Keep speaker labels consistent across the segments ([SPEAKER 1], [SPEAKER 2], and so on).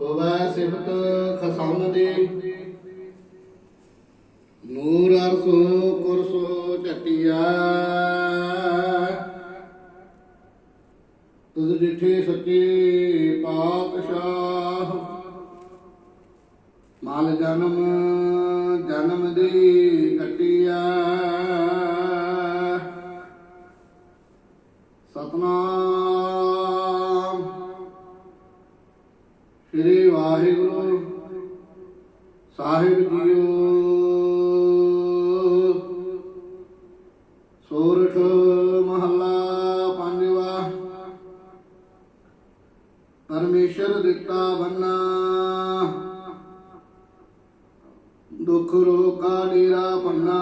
[SPEAKER 1] ਹੋਵੇ ਸਿਫਤ ਖਸਮ ਦੀ। ਨੂਰ ਅਰਸੋ ਕੁਰਸੋ ਝਟਿਆ। ਤੁਧ ਜਿਠੇ ਸੱਚੇ ਪਾਤਸ਼ਾਹ। ਮਾਲ ਜਨਮ ਜਨਮ ਦੀ ਕਟਿਆ ਸਤਨਾਮ ਸ੍ਰੀ ਵਾਹਿਗੁਰੂ, ਸਾਹਿਬ ਜੀਓ। ਸੋਰਠ ਮਹੱਲਾ ਪੰਜਵਾ। ਪਰਮੇਸ਼ਰ ਦਿੱਤਾ ਬੰਨਾ। ਦੁੱਖ ਰੋਕਾ ਡੇਰਾ ਪੰਨਾ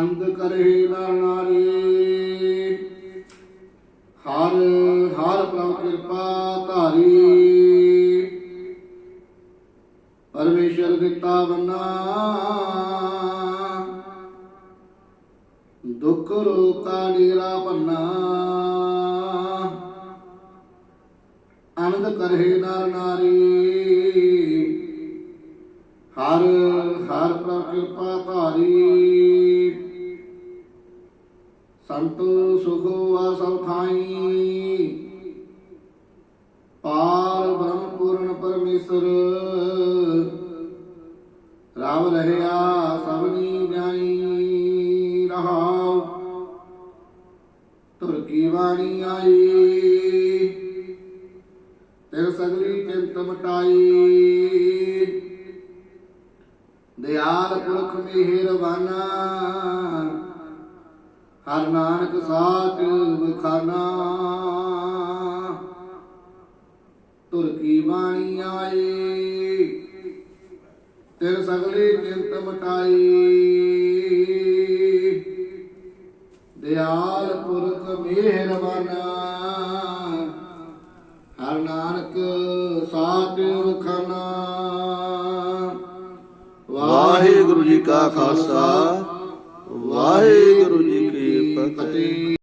[SPEAKER 1] ਅੰਗ ਕਰੇ ਨਰ ਨਾਰੀ। ਹਰ ਹਰ ਪ੍ਰਭ ਕਿਰਪਾ ਧਾਰੀ। ਪਰਮੇਸ਼ਰ ਦਿੱਤਾ ਬੰਨਾ ਦੁੱਖ ਰੋਕਾ ਡੇਰਾ ਪੰਨਾ ਆਨੰਦ ਕਰਹਿ ਨਰ ਨਾਰੀ। ਹਰ ਹਰ ਪ੍ਰਭ ਕਿਰਪਾ ਧਾਰੀ। ਸੰਤ ਸੁਖੋ ਆ ਸਭ ਥਾਈ। ਪਾਰ ਬ੍ਰਹਮ ਪੂਰਨ ਪਰਮੇਸ਼ਰ। ਰਾਮ ਰਹਿਆ ਸਭਨੀ ਜਾਈ ਰਹਾਉ। ਤੁਰ ਕੀ ਬਾਣੀ ਆਈ। ਤੇਰ ਸਗਲੀ ਚਿੰਤ ਮਟਾਈ। ਦਿਆਲ ਪੁਰਖ ਮਿਹਰਬਾਨਾ। ਹਰ ਨਾਨਕ ਸਾਚ ਬਖਾਨਾ ਤੁਰ ਕੀ ਬਾਣੀ ਆਈ ਤੇਰ ਸਗਲੀ ਚਿੰਤ ਮਟਾਈ। ਦਿਆਲ ਪੁਰਖ ਮਿਹਰਬਾਨਾ। ਹਰ ਨਾਨਕ ਸਾਚ ਬਖਾਨਾ
[SPEAKER 2] ਵਾਹਿਗੁਰੂ ਜੀ ਕਾ ਖਾਲਸਾ ਵਾਹਿਗੁਰੂ ਜੀ ਕੀ ਫਤਿਹ